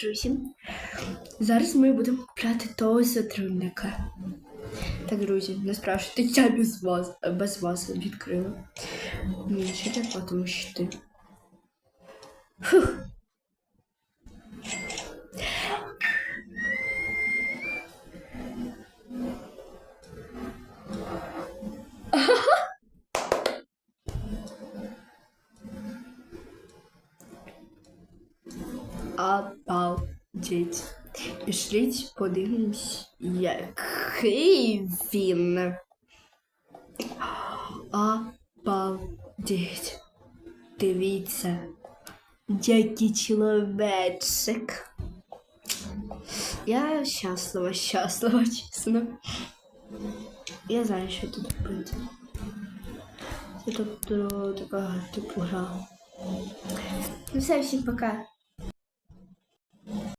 друзі. Зараз ми будемо купляти того сотрудника. Так, друзі, не спрашуйте, я без вас, без вас відкрила. Мені ще так, тому що ти. Фух. Обалдеть. Пішліть, подивимось, який він. Обалдеть. Дивіться, який чоловічик. Я щаслива, щаслива, чесно. Я знаю, що тут робити. Це е, така типу гра. Ну все, всім пока.